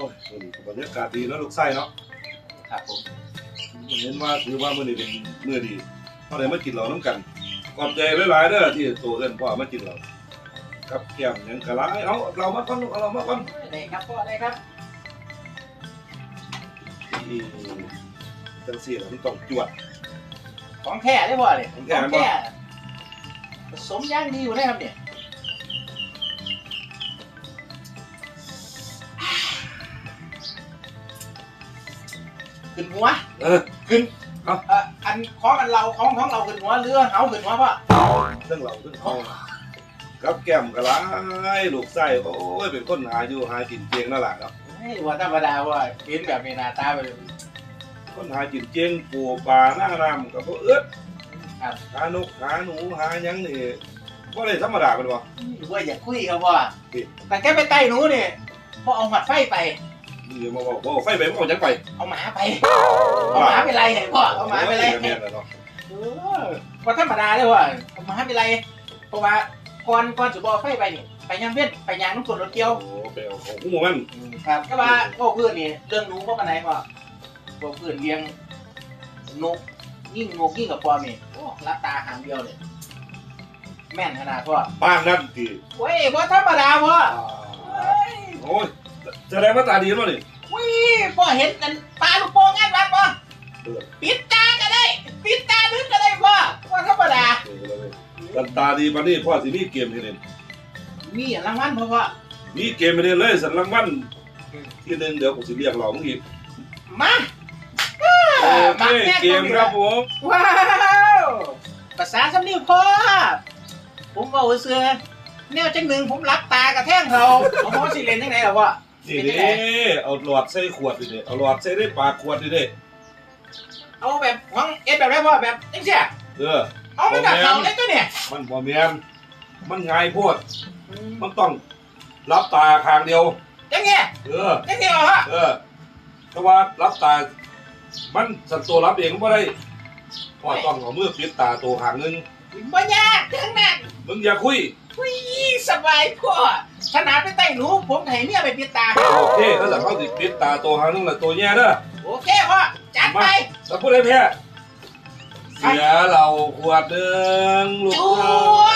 มื้อนี้ก็บรรยากาศดีเนาะลูกไส้เนาะครับผมเห็นว่าถือว่ามื้อนี้เป็นมื้อดีเฮาได้มากินเหล้านํกันขอบใจหลายๆเด้อที่โตเอิ้นพ่อมากินเหล้ากับแก้มหยังกะหลายเอาเรามาก่อนลูกเอาเรามาก่อนได้ครับพ่อได้ครับนี่จังซี่ล่ะมันต้องจวด ของแท้ได้พ่อเนี่ยของแท้ของแท้ผสมย่างดีอยู่นะครับเนี่ย ขึ้นหัว เออ ขึ้นเอ้า เอ่ออันของอันเราของของเราขึ้นหัวเรือเฮาขึ้นหัวพ่อเรื่องเราเรื่องเอากับแก้มกะหลายลูกไส้โอ้ยเป็นคนหาอยู่หากินเก่งนั่นล่ะครับ เฮ้ยว่าธรรมดาว่าเห็นแบบนี้หน้าตาไปคนหากินเก่งปูปลาหน้าน้ำกับพวกเอื้อครับหานกหาหนูหาหยังนี่บ่ได้ธรรมดาเป็นบ่ ว่าอยากคุยครับว่าแต่แกไปใกล้หนูเนี่ยพอเอาหมัดไฟไป นี่มาบอกบ่ไฟไปบ่เอาจังไปเอาหมาไป เอาหมาไปไล่ให้พ่อ เอาหมาไปไล่โอ้ยแม่นแล้วเนาะเออว่าธรรมดาเลยว่าเอาหมาไปไล่เพราะว่าก่อนก่อนจะบอกไฟไปนี่ไปยังเว้นไปยังน้ำกรดรถเกี่ยวโอ้ไปเอาของกูมันครับก็ว่าพวกเพื่อนนี่เรื่องหนูพวกอะไรพ่อพวกเพื่อนเลี้ยงนกยิ่งนกยิ่งกับความนี่โอ้รับตาหางเดียวเลยแม่นขนาดพ่อบ้านนั่นติเว้ยว่าธรรมดาพ่อเฮ้ยโอ้ย แสดงว่าตาดีเนาะนี่วิพ่อเห็นนั่นปลาลูกโป่งงานวัดป่ะเออปิดตาก็ได้ ปิดตาลึกก็ได้พ่อว่าธรรมดาเออเลยกันตาดีปานนี้พ่อสิมีเกมให้เล่นมีรางวัลพ่อพ่อมีเกมให้เล่นเลยสันรางวัลที่หนึงเดี๋ยวกูสิเรียกร้องอีกมาโอเคเกมครับผมว้าวภาษาสำเนียงพ่อผมบอกว่าเสือแนวจังหนึ่งผมรับตากระแทงเขาผมว่าสิเล่นยังไงล่ะพ่อ นี่เด้เอาหลอดใส่ขวดดิเด้เอาหลอดใส่ในปากขวดดิเด้เอาแบบหวังเอ็ดแบบไรพ่อแบบจังเสียเออเอาไม่กับเขาเลยตัวเนี่ยมันบ่แม่นมันง่ายโพดมันต้องรับตาข้างเดียวจังเงี้ยเออจังเงี้ยเหรอพ่อเออแต่ว่ารับตา มันสันตัวรับเองบ่ได้เพราะต้องเอามือปิดตาตัวข้างหนึงบ่ยากทั้งนั้นมึงอย่าคุย ยี่สบายพ่อขนาดไปใต้หนูผมให้เมียไปปิดตาโอเคถ้าจะเข้าสิปิดตาตัวข้างหนึงละตัวแย่เด้อโอเคพ่อจัดไปถ้าพูดได้แพ้เสียเราขวดหนึงลูกจัว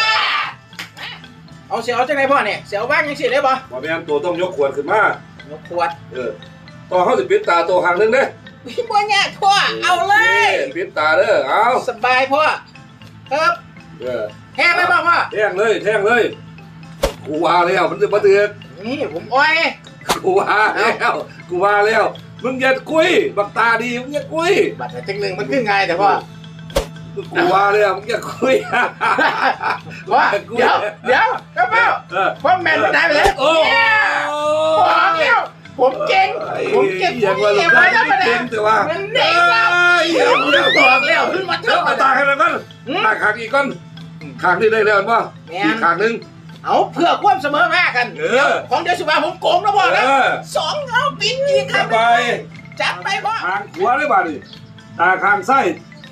เอาเสียวจังไหนพ่อเนี่ยเสียวบ้างยังสิได้ป่ะบ่แม่นตัวต้องยกขวดขึ้นมายกขวดเออตอนเข้าสิปิดตาตัวข้างหนึงเด้อบ่ยากพ่อเอาเลยโอคปิดตาเด้อเอาสบายพ่อครับเออ แค่ไหมพ่อพ่อแท่งเลยแท่งเลยกูว่าแล้วมันจะมาเตือนนี่ผมอ้อยกูว่าแล้วกูว่าแล้วมึงอย่าคุยบักตาดีมึงอย่าคุยบัตรจังหนึ่งมันขึ้นไงแต่พ่อกูว่าแล้วมึงอย่าคุยพ่อเดี๋ยวเดี๋ยวก็เปล่าเออพ่อแมนไปไหนไปแล้วโอ้บอกแล้วผมเก่งผมเก่งอย่างว่าผมลูกเก่งได้ไว้แล้วมาเก่เนี่ยงแต่ว่ามันเด็กแล้วเดี๋ยวเดี๋ยวบอกแล้วขึ้นมาเดี๋เท่ายวเอาตาให้มันก่อนตาขางอีกก่อน ขางนี่ได้แล้วป่ะแมอีนกขางหนึง เอาเพื่อความเสมอภาคกันเออของเดยวสุบาผมโกงนะพ่อนะเออสองเอาปิดอีกคสรับบายจัดไปพ่อขางขวาได้บ่าดิตาขางซ้าย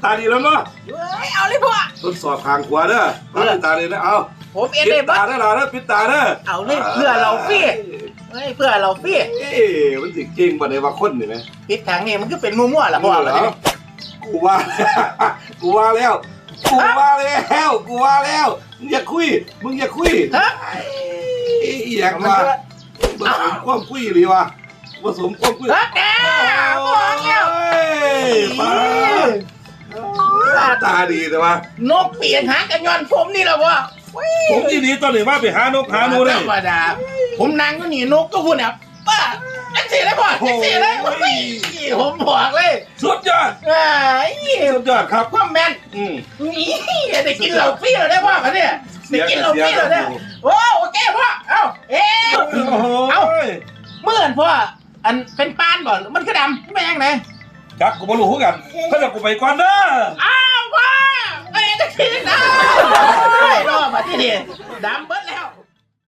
ตาดีแล้วเนาะเฮ้ยเอาเลยพ่อ ทดสอบขางขวาเด้อตาดีตาดีนะเอาผมเอ็นปิเลยดพ่อตาเด้อล่ะเด้อปิดตาเด้อเอาเลยเพื่อเราฟี่เฮ้ยเพื่อเราฟี่เอ๊ะมันสิเก่งบ่ได้ว่าคนนี่ไหมปิดทางนี่มันก็เป็นมั่วๆล่ะพ่อเหรอกูว่า กูว่าแล้ว กูว่าแล้วกูว่าแล้วมึงอย่าคุย มึงอย่าคุยฮะเอ้ยอยากมันว่าก็ผสมความคุยหรือวะผสมความคุยฮะแกบอกแล้วโอ้ยป้าตาดีแต่ว่านกเปลี่ยนหางกันย้อนผมนี่แหละพ่อผมที่ดีตอนนี้ว่าไปหานกหาหนูได้ธรรมดาผมนั่งก็หนีนกก็พูดเนี่ยป้า โอ้ยผมบอกเลยสุดยอดไอ้สุดยอดครับความแมนอืมนี่ได้กินเหล้าฟรีแล้วได้พ่อเขาเนี่ยได้กินเหล้าฟรีแล้วเนี่ยโอ้โอเคพ่อเอ้าเอ๊ะโอ้โหเอ้าเมื่อนพ่ออันเป็นปานบ่มันคือดำไม่ยังไงจักกูบ่รู้คือกันเขาจะกูไปก่อนเด้ออ้าวพ่อไอ้ตะกี้นะไอ้รอบมาที่นี่ดำเบิ้ล